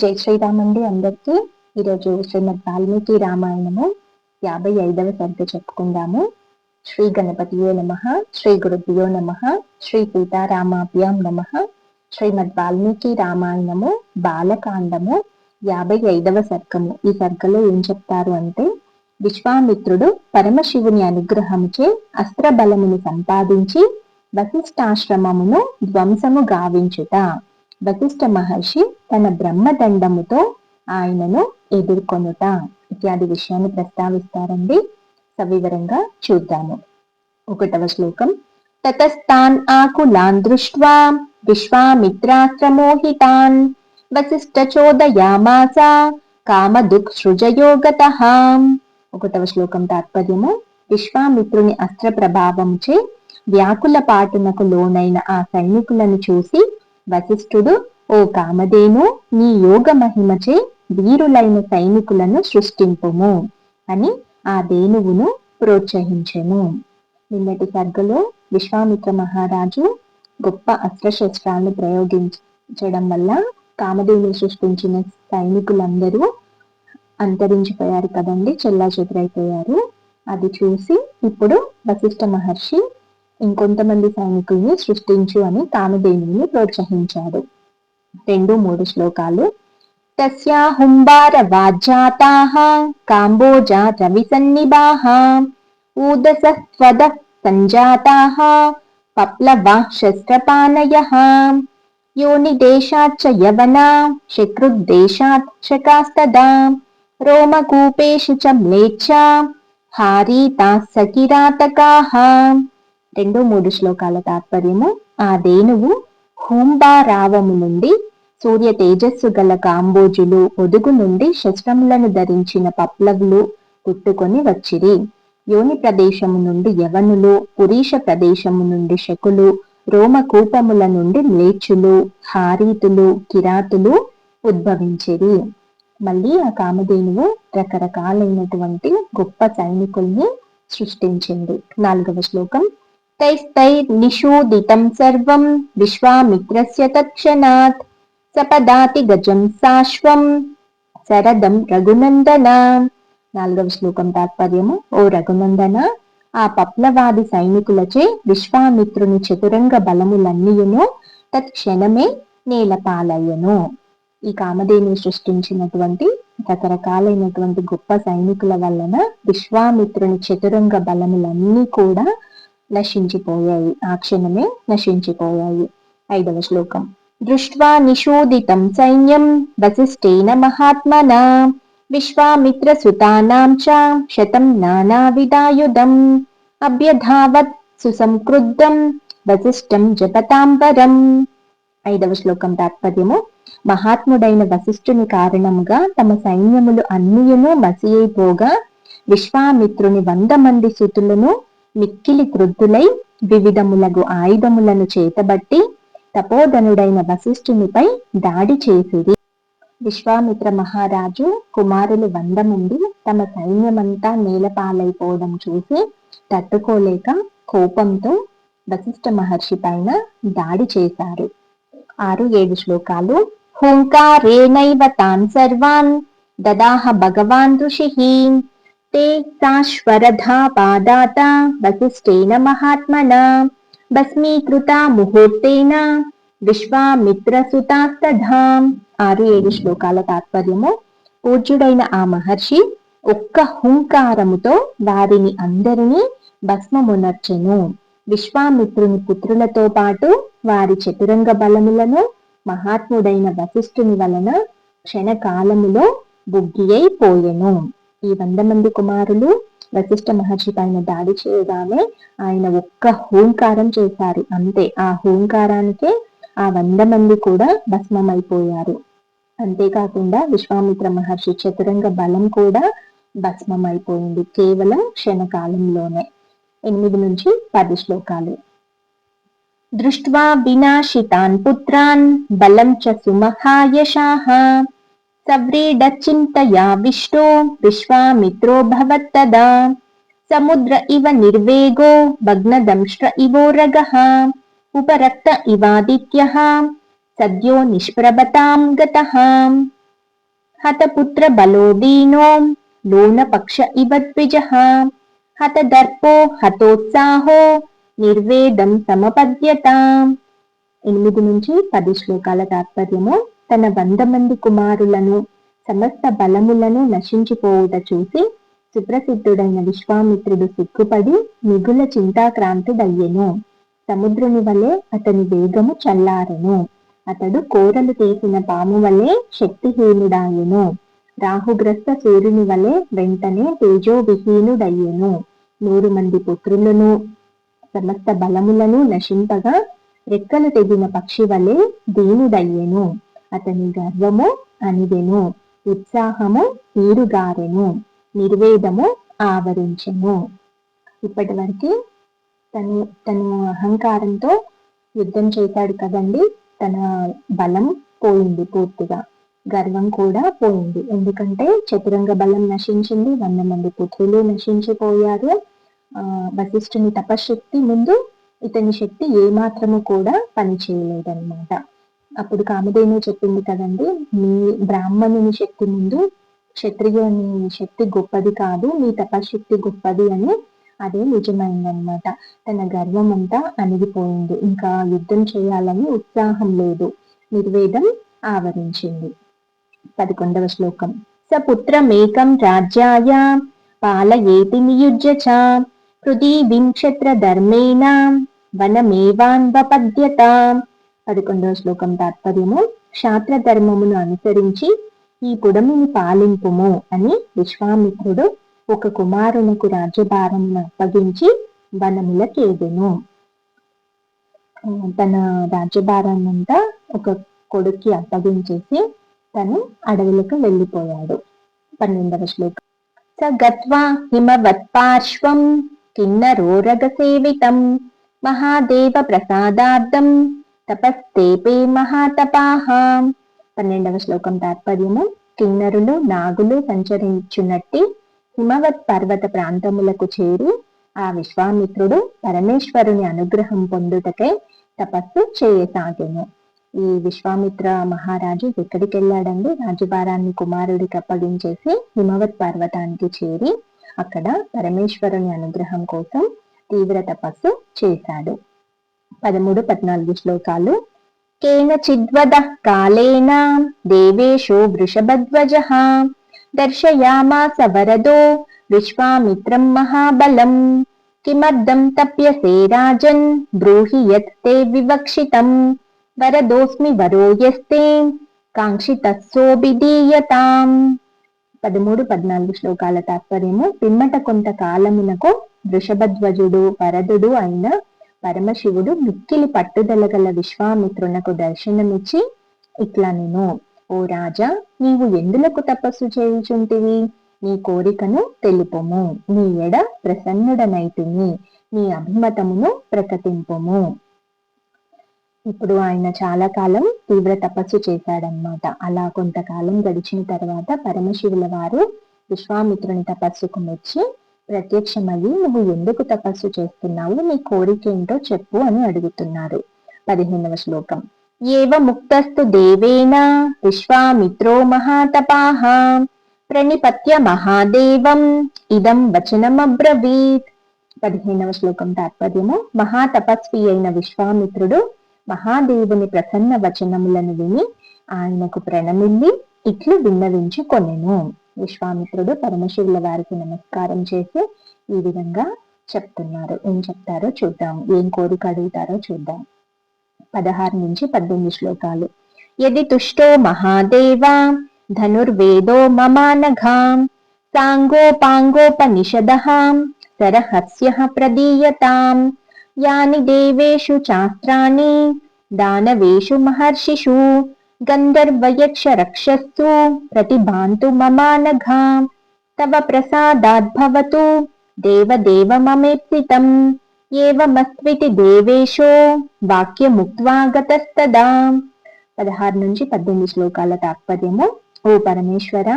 జై శ్రీరామ్ అండి అందరికీ. ఈరోజు శ్రీమద్ వాల్మీకి రామాయణము యాభై ఐదవ సర్గ చెప్పుకుందాము. శ్రీ గణపతియో నమ శ్రీ గురుభ్యో నమ శ్రీ సీతారామాభ్యాం నమ. శ్రీమద్ వాల్మీకి రామాయణము బాలకాండము యాభై ఐదవ సర్గము ఈ సర్గలో ఏం చెప్తారు అంటే విశ్వామిత్రుడు పరమశివుని అనుగ్రహముచే అస్త్రబలమును సంపాదించి వశిష్టాశ్రమమును ధ్వంసము గావించుట. వశిష్ఠ మహర్షి తన బ్రహ్మదండముతో ఆయనను ఎదుర్కొనుట ఇత్యాది విషయాన్ని ప్రస్తావిస్తారండి. సవివరంగా చూద్దాము. ఒకటవ శ్లోకం. తతస్థాన్ ఆకులాన్ దృష్ట్వా విశ్వామిత్రాశ్రమోహితాన్ వశిష్ఠ చోదయామాస కామదుక్ సృజయోగత ఒకటవ శ్లోకం తాత్పర్యము. విశ్వామిత్రుని అస్త్ర ప్రభావంచే వ్యాకుల పాటునకు లోనైన ఆ సైనికులను చూసి వశిష్ఠుడు ఓ కామధేను నీ యోగ మహిమచే వీరులైన సైనికులను సృష్టింపుము అని ఆ దేనువును ప్రోత్సహించెను నిన్నటి సర్గలో విశ్వామిత్ర మహారాజు గొప్ప అస్త్రశస్త్రాలను ప్రయోగించడం వల్ల కామదేవుని సృష్టించిన సైనికులందరూ అంతరించిపోయారు కదండి చెల్లా చెదురైపోయారు అది చూసి ఇప్పుడు వశిష్ఠ మహర్షి ఇంకొంతమంది సైనికుల్ని సృష్టించు అని కామధేనుని ప్రోత్సహించాడు రెండు మూడు శ్లోకాలు తస్యా హుంబార వాజ్జాతాః కాంబోజా రవిసన్నిభాః ఊదసస్వద సంజాతాః పప్లవా శస్త్రపానయః योनिदेशाच्च यवना शकृद्देशात् शकास्तदा रोमकूपेषु च म्लेच्छा हारीताः सकिरातकाः రెండు మూడు శ్లోకాల తాత్పర్యము ఆ దేనువు హూంబారావము నుండి సూర్య తేజస్సు గల కాంబోజులు ఒదుగు నుండి శస్త్రములను ధరించిన పప్లవులు పుట్టుకొని వచ్చిరి. యోని ప్రదేశము నుండి యవనులు పురీష ప్రదేశము నుండి శకులు రోమకూపముల నుండి లేచులు హారీతులు కిరాతులు ఉద్భవించిరి. మళ్ళీ ఆ కామధేనువు రకరకాలైనటువంటి గొప్ప సైనికుల్ని సృష్టించింది. నాలుగవ శ్లోకం तैस्तैर्निषूदितं सर्वं विश्वामित्रस्य तत्क्षणात् సపదాతి గజం సాశ్వం శరదం రఘునందన నాలుగవ శ్లోకం తాత్పర్యము ఓ రఘునందన ఆ పప్లవాది సైనికులచే విశ్వామిత్రుని చతురంగ బలములన్నీయును తత్క్షణమే నేలపాలయ్యను ఈ కామదేని సృష్టించినటువంటి రకరకాలైనటువంటి గొప్ప సైనికుల వలన విశ్వామిత్రుని చతురంగ బలములన్నీ కూడా నశించిపోయాయి. ఆ క్షణమే నశించిపోయాయి. ఐదవ శ్లోకం. దృష్ట్వా నిషోదితం సైన్యం వశిష్ఠేన మహాత్మన విశ్వామిత్ర సుతానాం చ శతం నానావిధాయుధం అభ్యధావత్ సుసంక్రుద్ధం వశిష్టం జపతాంబరం. ఐదవ శ్లోకం తాత్పర్యము. మహాత్ముడైన వశిష్ఠుని కారణముగా తమ సైన్యములు అన్నియును మసియైపోగా విశ్వామిత్రుని వంద మంది సుతులను మిక్కిలి క్రుద్ధులై వివిధములగు ఆయుధములను చేతబట్టి తపోధనుడైన వశిష్ఠునిపై దాడి చేసిరి. విశ్వామిత్ర మహారాజు కుమారులు వంద మంది తమ సైన్యమంతా నేలపాలైపోవడం చూసి తట్టుకోలేక కోపంతో వశిష్ఠ మహర్షి పైన దాడి చేశారు. ఆరు ఏడు శ్లోకాలు హుంకారేణైవ తాన్ సర్వాన్ దదాహ భగవాన్ ఋషి ते साश्वरधा पादाता वसिष्ठेन महात्मना భస్మీకృత ముహూర్తేన విశ్వామిత్రసుతాస్తధా ఆరు ఏడు శ్లోకాల తాత్పర్యము పూజ్యుడైన ఆ మహర్షి ఒక్క హుంకారముతో వారిని అందరినీ భస్మమునర్చెను విశ్వామిత్రుని పుత్రులతో పాటు వారి చతురంగ బలములను మహాత్ముడైన వశిష్ఠుని వలన క్షణకాలములో బుగ్గియైపోయెను ఈ వంద మంది కుమారులు వశిష్ఠ మహర్షి పైన దాడి చేయగానే ఆయన ఒక్క హూంకారం చేశారు. అంతే ఆ హూంకారానికే ఆ వంద మంది కూడా భస్మమైపోయారు. అంతేకాకుండా విశ్వామిత్ర మహర్షి చతురంగ బలం కూడా భస్మమైపోయింది కేవలం క్షణకాలంలోనే. ఎనిమిది నుంచి పది శ్లోకాలు. దృష్ట్వా వినాశితాన్ పుత్రాన్ బలం చ సుమహాయశాహ సవ్రీడచింతయా విష్ణు విశ్వామిత్రో భవత్తదా సముద్ర ఇవ నిర్వేగో భగ్నదంష్ట్ర ఇవోరగः ఉపరక్త ఇవాదిత్య సద్యో నిష్ప్రభతాం గతః హతపుత్ర బలోదీనో లోన పక్ష ఇవ ద్విజ హతదర్పో హతోత్సాహో నిర్వేదం సమపద్యత ఎనిమిది నుంచి పది శ్లోకాల తాత్పర్యము తన వంద మంది కుమారులను సమస్త బలములను నశించిపోవుట చూసి సుప్రసిద్ధుడైన విశ్వామిత్రుడు సిగ్గుపడి మిగుల చింతాక్రాంతుడయ్యెను. సముద్రుని వలె అతని వేగము చల్లారెను. అతడు కోరలు తీసిన పాము వలె శక్తిహీనుడాయెను. రాహుగ్రస్త సూర్యుని వలె వెంటనే తేజోవిహీనుడయ్యెను. నూరు మంది పుత్రులను సమస్త బలములను నశింపగా రెక్కలు తెగిన పక్షి వలె దీనుడయ్యెను. అతని గర్వము అనిదెను ఉత్సాహము తీరుగారెను నిర్వేదము ఆవరించెను. ఇప్పటి వరకు తను తను అహంకారంతో యుద్ధం చేశాడు కదండి. తన బలం పోయింది పూర్తిగా. గర్వం కూడా పోయింది. ఎందుకంటే చతురంగ బలం నశించింది. వంద మంది పుత్రులు నశించిపోయారు. ఆ వశిష్ఠుని తపశక్తి ముందు ఇతని శక్తి ఏమాత్రము కూడా పనిచేయలేదన్నమాట. అప్పుడు కామధేను చెప్పింది కదండి మీ బ్రాహ్మణుని శక్తి ముందు క్షత్రియుని శక్తి గొప్పది కాదు మీ తపశక్తి గొప్పది అని అదే నిజమైందనమాట తన గర్వం అంతా అణిగిపోయింది. ఇంకా యుద్ధం చేయాలని ఉత్సాహం లేదు. నిర్వేదం ఆవరించింది. పదకొండవ శ్లోకం. సపుత్రమేకం రాజ్యాయ పాలయేతి నియుజ్య చ హృది వింక్షత్ర ధర్మేణ వనమేవాన్వపద్యతాం పదకొండవ శ్లోకం తాత్పర్యము. క్షాత్ర ధర్మమును అనుసరించి ఈ పుడమిని పాలింపుము అని విశ్వామిత్రుడు ఒక కుమారునకు రాజ్యభారమును అప్పగించి వనములకేదెను. తన రాజ్యభారాన్నంతా ఒక కొడుక్కి అప్పగించేసి తను అడవులకు వెళ్ళిపోయాడు. పన్నెండవ శ్లోకం. స గత్వా హిమవత్పార్శ్వం కిన్నరోరగ సేవితం మహాదేవ ప్రసాదార్థం తపస్తేపే మహాతపాహ పన్నెండవ శ్లోకం తాత్పర్యము. కిన్నరులు నాగులు సంచరించున్నట్టి హిమవత్ పర్వత ప్రాంతములకు చేరి ఆ విశ్వామిత్రుడు పరమేశ్వరుని అనుగ్రహం పొందుటకై తపస్సు చేయసాగెను. ఈ విశ్వామిత్ర మహారాజు ఎక్కడికి వెళ్ళాడండి రాజభారాన్ని కుమారుడికి అప్పగించేసి హిమవత్ పర్వతానికి చేరి అక్కడ పరమేశ్వరుని అనుగ్రహం కోసం తీవ్ర తపస్సు చేశాడు. పదమూడు పద్నాలుగు శ్లోకాలు. కేన చిద్వద కాలేన దేవేశో వృషభధ్వజ దర్శయామాస వరదో విశ్వామిత్రం మహాబలం. కిమర్థం తప్యసే రాజన్ బ్రూహి యత్ తే వివక్షితం. వరదోస్మి వరోయస్తే కాంక్షితస్సోబిదీయతాం పదమూడు పద్నాలుగు శ్లోకాల తాత్పర్యము పిమ్మట కొంతకాలమునకు వృషభధ్వజుడు వరదుడు అయిన పరమశివుడు మిక్కిలి పట్టుదల గల విశ్వామిత్రునకు దర్శనమిచ్చి ఇట్లా నేను ఓ రాజా నీవు ఎందులకు తపస్సు చేయుచుంటివి? నీ కోరికను తెలుపుము. నీ ఎడ ప్రసన్నుడనైతిని నీ అభిమతమును ప్రకటింపుము. ఇప్పుడు ఆయన చాలా కాలం తీవ్ర తపస్సు చేశాడనమాట అలా కొంతకాలం గడిచిన తర్వాత పరమశివుల వారు విశ్వామిత్రుని తపస్సుకు మెచ్చి ప్రత్యక్షమయ్యి నువ్వు ఎందుకు తపస్సు చేస్తున్నావు? నీ కోరిక ఏంటో చెప్పు అని అడుగుతున్నారు. పదిహేనవ శ్లోకం. ఏవ ముక్తస్తు దేవేన విశ్వామిత్రో మహాతపాహ ప్రణిపత్య మహాదేవం ఇదం వచనమబ్రవీత్. పదిహేనవ శ్లోకం తాత్పర్యము. మహాతపస్వి అయిన విశ్వామిత్రుడు మహాదేవుని ప్రసన్న వచనములను విని ఆయనకు ప్రణమిల్లి ఇట్లు విన్నవించుకొనెను. విశ్వామిత్రుడు పరమశివుల వారికి నమస్కారం చేసి ఈ విధంగా చెప్తున్నారు. ఏం చెప్తారో చూద్దాం. ఏం కోరిక అడుగుతారో చూద్దాం. పదహారు నుంచి పద్దెనిమిది శ్లోకాలు. యది తుష్టో మహాదేవ ధనుర్వేదో మమానఘాం సాంగోపాంగోపనిషద సరహస్య ప్రదీయతాం. యాని దేవేషు శాస్త్రాన్ని దానవేషు మహర్షిషు గంధర్వయక్షరక్షస్సు ప్రతిభాంతు మమానఘా తవ ప్రసాదాద్భవతు దేవదేవ మమేప్సితం ఏవమస్వితి దేవేశో వాక్యముక్త్వా గతస్తదా పదహారు నుంచి పద్దెనిమిది శ్లోకాల తాత్పర్యము ఓ పరమేశ్వర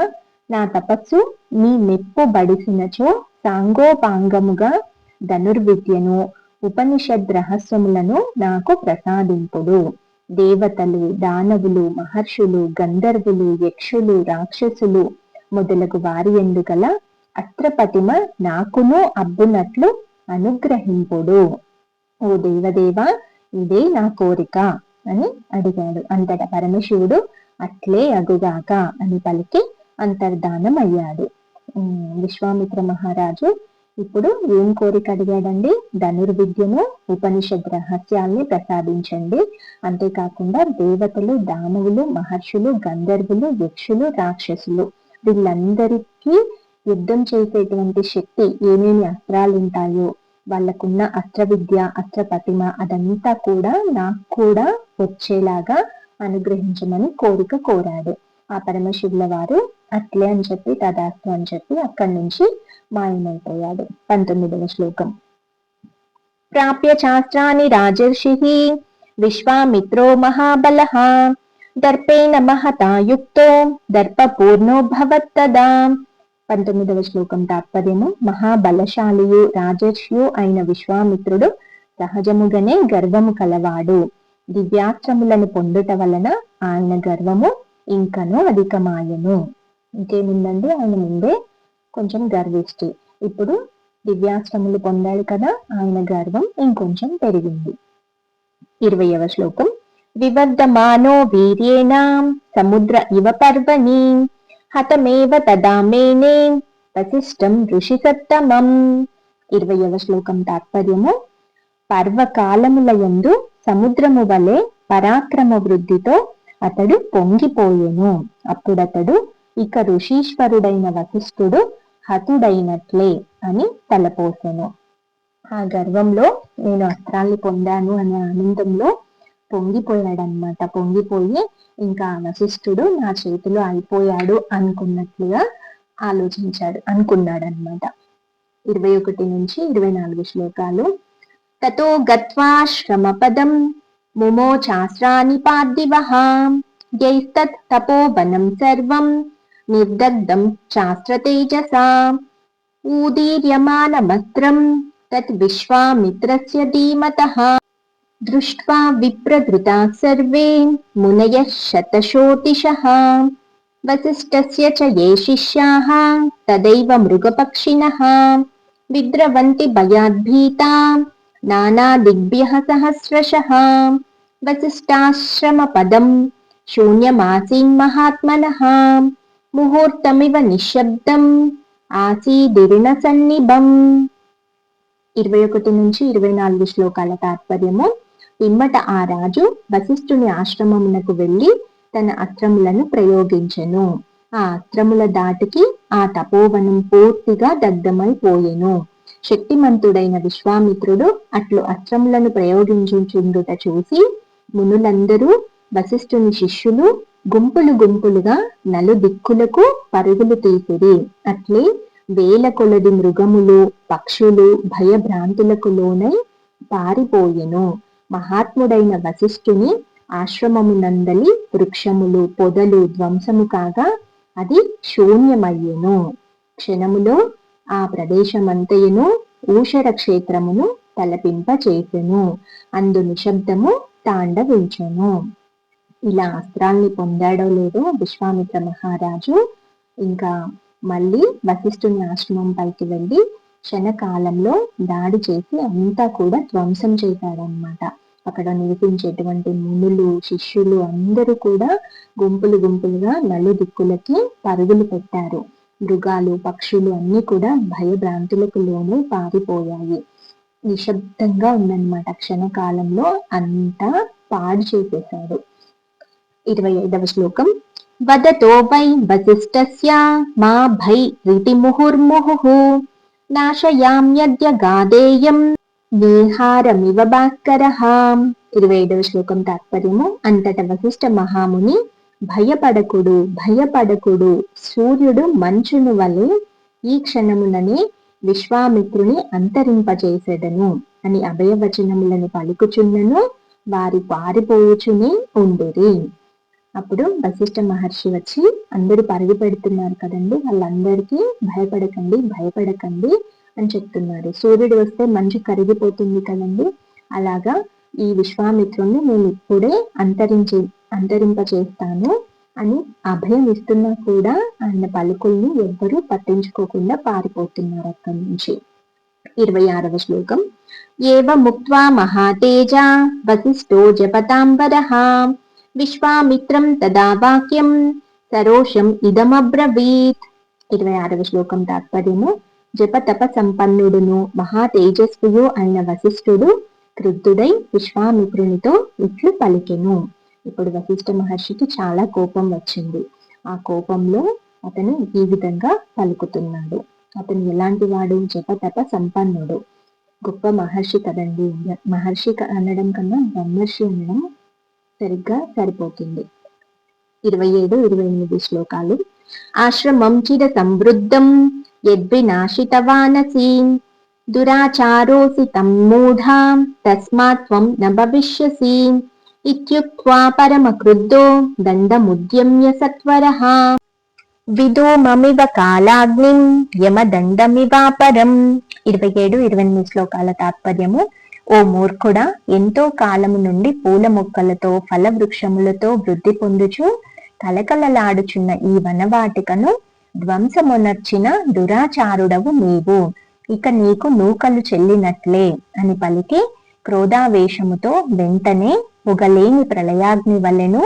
నా తపస్సు నీ మెప్పు బడిసినచో సాంగోపాంగముగా ధనుర్విద్యను ఉపనిషద్ రహస్యములను నాకు ప్రసాదింపుడు. దేవతలు దానవులు మహర్షులు గంధర్వులు యక్షులు రాక్షసులు మొదలగు వారి ఎందుగల అత్రపతిమ నాకును అబ్బునట్లు అనుగ్రహింపుడు. ఓ దేవదేవ ఇదే నా కోరిక అని అడిగాడు. అంతట పరమశివుడు అట్లే అగుగాక అని పలికి అంతర్ధానం అయ్యాడు విశ్వామిత్ర మహారాజు ఇప్పుడు ఏం కోరిక అడిగాడండి? ధనుర్విద్యను ఉపనిషద్ రహస్యాల్ని ప్రసాదించండి. అంతేకాకుండా దేవతలు దానవులు మహర్షులు గంధర్వులు యక్షులు రాక్షసులు వీళ్ళందరికీ యుద్ధం చేసేటువంటి శక్తి ఏమేమి అస్త్రాలు ఉంటాయో వాళ్ళకున్న అస్త్ర విద్య అస్త్ర ప్రతిమ అదంతా కూడా నాకు కూడా వచ్చేలాగా అనుగ్రహించమని కోరిక కోరాడు. ఆ పరమశివుల వారు అట్లే అని చెప్పి తదాస్తు అని చెప్పి అక్కడి నుంచి మాయమైపోయాడు. పంతొమ్మిదవ శ్లోకం. ప్రాప్య శాస్త్రాన్ని రాజర్షి విశ్వామిత్రో మహాబల దర్పేణ మహతా యుక్తో దర్పపూర్ణో భవత్తదా పంతొమ్మిదవ శ్లోకం తాత్పర్యము. మహాబలశాలియు రాజర్షియు అయిన విశ్వామిత్రుడు సహజముగానే గర్వము కలవాడు. దివ్యాస్త్రములను పొందుట వలన ఆయన గర్వము ఇంకనూ అధికమాయను. ఇంకేముందండి? ఆయన ముందే కొంచెం గర్విష్టి. ఇప్పుడు దివ్యాశ్రములు పొందాడు కదా ఆయన గర్వం ఇంకొంచెం పెరిగింది. ఇరవయవ శ్లోకం. వివర్ధమానో వీర్యేణ సముద్ర ఇవ పర్వణి హతమేవ తదా మేనే వశిష్టం ఋషి సప్తమం. ఇరవయవ శ్లోకం తాత్పర్యము. పర్వకాలముల యందు సముద్రము వలె పరాక్రమ వృద్ధితో అతడు పొంగిపోయెను. అప్పుడతడు ఇక ఋషీశ్వరుడైన వశిష్ఠుడు హతుడైనట్లే అని తలపోసెను. ఆ గర్వంలో నేను అస్త్రాల్ని పొందాను అనే ఆనందంలో పొంగిపోయాడనమాట పొంగిపోయి ఇంకా వశిష్ఠుడు నా చేతిలో అయిపోయాడు అనుకున్నట్లుగా ఆలోచించాడు అనుకున్నాడనమాట ఇరవై ఒకటి నుంచి ఇరవై నాలుగు శ్లోకాలు. తతో గత్వాశ్రమ పదం ముమోచాస్రాని పార్థివః యైస్తత్ తపోవనం సర్వం నిర్దగ్ధం శాస్త్రతేజసా ఊదీర్యమానమస్త్రం తత్ విశ్వామిత్రస్య ధీమతः దృష్ట్వా విప్రధృతా సర్వే మునయः శతశోతిషः వసిష్ఠస్య చ ये शिष्याः तदैव मृगपक्षिणः विद्रवन्ति भयाद्भीता नानादिग्भ्यः सहस्रशः वसिष्ठाश्रमपदं शून्यमासीन्महात्मनः ముహూర్తమివ నిశ్శబ్దం ఆసీదిరిన సన్నిభం. ఇరవై ఒకటి నుంచి ఇరవై నాలుగు శ్లోకాల తాత్పర్యము. పిమ్మట ఆ రాజు వశిష్ఠుని ఆశ్రమమునకు వెళ్ళి తన అస్త్రములను ప్రయోగించెను. ఆ అస్త్రముల దాటికి ఆ తపోవనం పూర్తిగా దగ్ధమైపోయెను. శక్తిమంతుడైన విశ్వామిత్రుడు అట్లు అస్త్రములను ప్రయోగించుచుండుట చూసి మునులందరూ వశిష్ఠుని శిష్యులు గుంపులు గుంపులుగా నలు దిక్కులకు పరుగులు తీసిరి. అట్లే వేల కొలది మృగములు పక్షులు భయభ్రాంతులకు లోనై పారిపోయెను. మహాత్ముడైన వశిష్ఠుని ఆశ్రమమునందలి వృక్షములు పొదలు ధ్వంసము కాగా అది శూన్యమయ్యెను. క్షణములో ఆ ప్రదేశమంతయును ఊషర క్షేత్రమును తలపింపచేసెను. అందు నిశ్శబ్దము తాండవించెను. ఇలా అస్త్రాల్ని పొందాడో లేదో విశ్వామిత్ర మహారాజు ఇంకా మళ్ళీ వశిష్ఠుని ఆశ్రమం పైకి వెళ్ళి క్షణకాలంలో దాడి చేసి అంతా కూడా ధ్వంసం చేశాడనమాట అక్కడ నివసించేటువంటి మునులు శిష్యులు అందరూ కూడా గుంపులు గుంపులుగా నలు దిక్కులకి పరుగులు పెట్టారు. మృగాలు పక్షులు అన్ని కూడా భయభ్రాంతులకు లోను పారిపోయాయి. నిశ్శబ్దంగా ఉందన్నమాట. క్షణకాలంలో అంతా పాడు చేసేశాడు. ఇరవై ఐదవ శ్లోకం. వదతో వై వశిష్ఠస్య మా భై రీతి ముహుర్ముహు నాశయామ్యద్య గాదేయం నేహారమివ భాస్కరః ఇరవై ఐదవ శ్లోకం తాత్పర్యము. అంతట వశిష్ఠ మహాముని భయపడకుడు భయపడకుడు సూర్యుడు మంచును వలె ఈ క్షణముననే విశ్వామిత్రుని అంతరింపచేసెదను అని అభయవచనములను పలుకుచున్నను వారి పారిపోవుచునే ఉండిరి. అప్పుడు వశిష్ఠ మహర్షి వచ్చి అందరూ పరుగు పెడుతున్నారు కదండి. వాళ్ళందరికీ భయపడకండి భయపడకండి అని చెప్తున్నారు. సూర్యుడు వస్తే మంచు కరిగిపోతుంది కదండి. అలాగా ఈ విశ్వామిత్రుణ్ణి నేను ఇప్పుడే అంతరించి అంతరింపచేస్తాను అని అభయం ఇస్తున్నా కూడా ఆయన పలుకుల్ని ఎవ్వరూ పట్టించుకోకుండా పారిపోతున్నారు అక్కడి నుంచి. ఇరవై ఆరవ శ్లోకం. ఏవ ముక్వా మహాతేజ వశిష్ఠో జపతాంబరహా విశ్వామిత్రం తదా వాక్యం సరోషం ఇదమబ్రవీత్ ఇరవై ఆరవ శ్లోకం తాత్పర్యము జపతప సంపన్నుడును మహా తేజస్వియు అయిన వశిష్ఠుడు క్రుద్ధుడై విశ్వామిత్రునితో ఇట్లు పలికెను। ఇప్పుడు వశిష్ఠ మహర్షికి చాలా కోపం వచ్చింది। ఆ కోపంలో అతను ఈ విధంగా పలుకుతున్నాడు। అతను ఎలాంటి వాడు? జపతప సంపన్నుడు గొప్ప మహర్షి కదండి? మహర్షి అనడం కన్నా బ్రహ్మర్షి అనడం సరిగ్గా సరిపోతుంది. ఇరవై ఏడు ఇరవై ఎనిమిది శ్లోకాలు. ఆశ్రమం చిర సమృద్ధం యద్వినాశితవానసి దురాచారోసి తమ్మూఢా మూఢా తస్మాత్ త్వం న భవిష్యసి ఇత్యుక్త్వా పరమక్రుద్ధో దండముద్యమ్య సత్వరః విధూమమివ కాలాగ్నిం యమదండమివాపరం ఇరవై ఏడు ఇరవై ఎనిమిది శ్లోకాల తాత్పర్యము ఓ మూర్ఖుడా ఎంతో కాలము నుండి పూల మొక్కలతో ఫల వృక్షములతో వృద్ధి పొందుచు కలకలలాడుచున్న ఈ వనవాటికను ధ్వంసమునర్చిన దురాచారుడవు నీవు. ఇక నీకు నూకలు చెల్లినట్లే అని పలికి క్రోధావేశముతో వెంటనే పొగలేని ప్రళయాగ్ని వలెను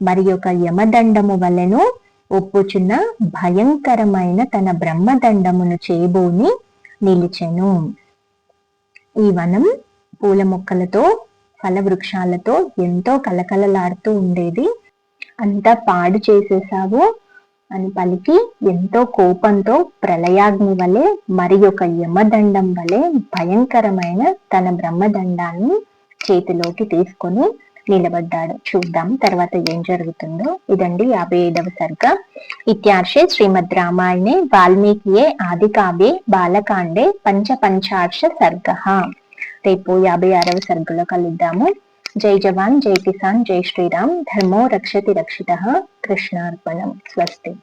మరి ఒక యమదండము వలెను ఒప్పుచున్న భయంకరమైన తన బ్రహ్మదండమును చేబోని నిలిచెను. ఈ వనం పూల మొక్కలతో ఫల వృక్షాలతో ఎంతో కలకలలాడుతూ ఉండేది. అంతా పాడు చేసేసావు అని పలికి ఎంతో కోపంతో ప్రళయాగ్ని వలె మరి ఒక యమదండం వలె భయంకరమైన తన బ్రహ్మదండాన్ని చేతిలోకి తీసుకొని నిలబడ్డాడు. చూద్దాం తర్వాత ఏం జరుగుతుందో. ఇదండి యాభై ఐదవ సర్గ. ఇత్యార్షే శ్రీమద్ రామాయణే వాల్మీకియే ఆది కావ్యే బాలకాండే పంచపంచార్ష సర్గ. రేపు యాభై ఆరవ సర్గులో కలుద్దాము. జై జవాన్ జై కిసాన్ జై శ్రీరామ్. ధర్మో రక్షతి రక్షిత. కృష్ణార్పణం. స్వస్తి.